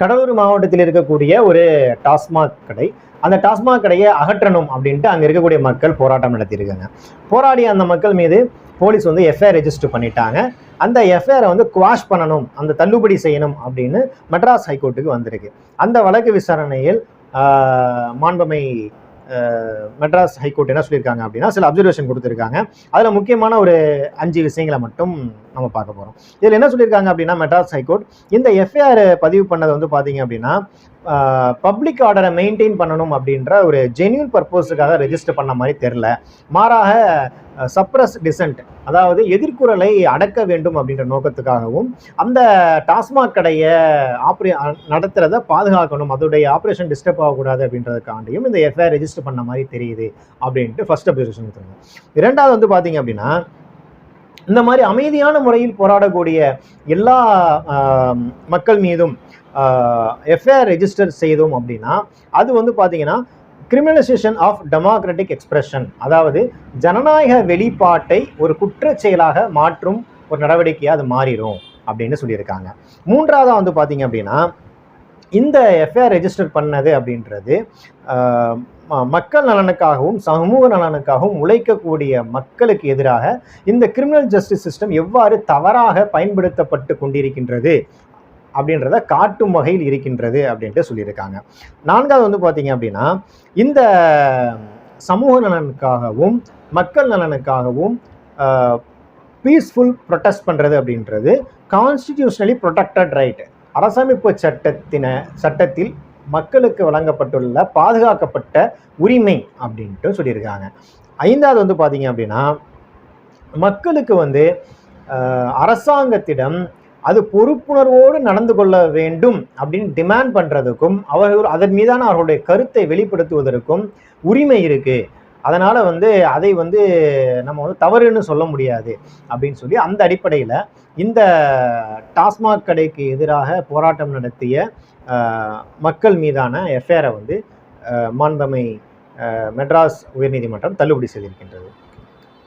கடலூர் மாவட்டத்தில் இருக்கக்கூடிய ஒரு டாஸ்மாக் கடை. அந்த டாஸ்மாக் கடையை அகற்றணும் அப்படின்ட்டு அங்கே இருக்கக்கூடிய மக்கள் போராட்டம் நடத்தியிருக்காங்க. போராடிய அந்த மக்கள் மீது போலீஸ் வந்து எஃப்ஐஆர் ரெஜிஸ்டர் பண்ணிட்டாங்க. அந்த எஃப்ஐஆரை வந்து குவாஷ் பண்ணணும் அந்த தள்ளுபடி செய்யணும் அப்படின்னு மெட்ராஸ் ஹைகோர்ட்டுக்கு வந்திருக்கு. அந்த வழக்கு விசாரணையில் மாண்பமை மாண்புமை மெட்ராஸ் ஹைகோர்ட் என்ன சொல்லியிருக்காங்க அப்படின்னா சில அப்சர்வேஷன் கொடுத்துருக்காங்க. அதில் முக்கியமான ஒரு அஞ்சு விஷயங்களை மட்டும் நம்ம பார்க்க போகிறோம் இதில் என்ன சொல்லியிருக்காங்க அப்படின்னா மெட்ராஸ் ஹைகோர்ட் இந்த எஃப்ஐஆர் பதிவு பண்ணது வந்து பார்த்தீங்க அப்படின்னா பப்ளிக் ஆர்டரை மெயின்டைன் பண்ணணும் அப்படின்ற ஒரு ஜென்யூன் பர்பஸுக்காக ரெஜிஸ்டர் பண்ண மாதிரி தெரில மாறாக சப்ரஸ் டிசன்ட் அதாவது எதிர்குறலை அடக்க வேண்டும் அப்படின்ற நோக்கத்துக்காகவும் அந்த டாஸ்மாக் கடையை ஆப்ரே நடத்துகிறத பாதுகாக்கணும் அதோடைய ஆப்ரேஷன் டிஸ்டர்ப் ஆகக்கூடாது அப்படின்றதுக்காண்டியும் இந்த எஃப்ஐஆர் ரெஜிஸ்டர் பண்ண மாதிரி தெரியுது அப்படின்ட்டு ஃபர்ஸ்ட் அப்சர்வேஷன் கொடுத்துருங்க இரண்டாவது வந்து பார்த்தீங்க அப்படின்னா இந்த மாதிரி அமைதியான முறையில் போராடக்கூடிய எல்லா மக்கள் மீதும் எஃப்ஐஆர் ரெஜிஸ்டர் செய்தோம் அப்படின்னா அது வந்து பார்த்தீங்கன்னா கிரிமினலைசேஷன் ஆஃப் டெமோக்ராட்டிக் எக்ஸ்பிரஷன் அதாவது ஜனநாயக வெளிப்பாட்டை ஒரு குற்றச் செயலாக மாற்றும் ஒரு நடவடிக்கையாக அது மாறிடும் அப்படின்னு சொல்லியிருக்காங்க. மூன்றாவதாக வந்து பார்த்தீங்க அப்படின்னா இந்த எஃப்ஐஆர் ரெஜிஸ்டர் பண்ணது அப்படின்றது ம- மக்கள் நலனுக்காகவும் சமூக நலனுக்காகவும் உழைக்கக்கூடிய மக்களுக்கு எதிராக இந்த கிரிமினல் ஜஸ்டிஸ் சிஸ்டம் எவ்வாறு தவறாக பயன்படுத்தப்பட்டு கொண்டிருக்கின்றது அப்படின்றத காட்டும் வகையில் இருக்கின்றது அப்படின்ட்டு சொல்லியிருக்காங்க. நான்காவது வந்து பார்த்தீங்க அப்படின்னா இந்த சமூக நலனுக்காகவும் மக்கள் நலனுக்காகவும் பீஸ்ஃபுல் ப்ரொட்டஸ்ட் பண்ணுறது அப்படின்றது கான்ஸ்டிடியூஷனலி ப்ரொடெக்டட் ரைட் அரசமைப்பு சட்டத்தின சட்டத்தில் மக்களுக்கு வழங்கப்பட்டுள்ள பாதுகாக்கப்பட்ட உரிமை அப்படின்ட்டு சொல்லியிருக்காங்க. ஐந்தாவது வந்து பார்த்தீங்க அப்படின்னா மக்களுக்கு வந்து அரசாங்கத்திடம் அது பொறுப்புணர்வோடு நடந்து கொள்ள வேண்டும் அப்படின்னு டிமாண்ட் பண்ணுறதுக்கும் அவர்கள் அதன் மீதான அவர்களுடைய கருத்தை வெளிப்படுத்துவதற்கும் உரிமை இருக்குது அதனால் வந்து அதை வந்து நம்ம வந்து தவறுன்னு சொல்ல முடியாது அப்படின்னு சொல்லி அந்த அடிப்படையில் இந்த டாஸ்மாக் கடைக்கு எதிராக போராட்டம் நடத்திய மக்கள் மீதான எஃப்ஐஆரை வந்து மாண்பமை மெட்ராஸ் உயர்நீதிமன்றம் தள்ளுபடி செய்திருக்கின்றது.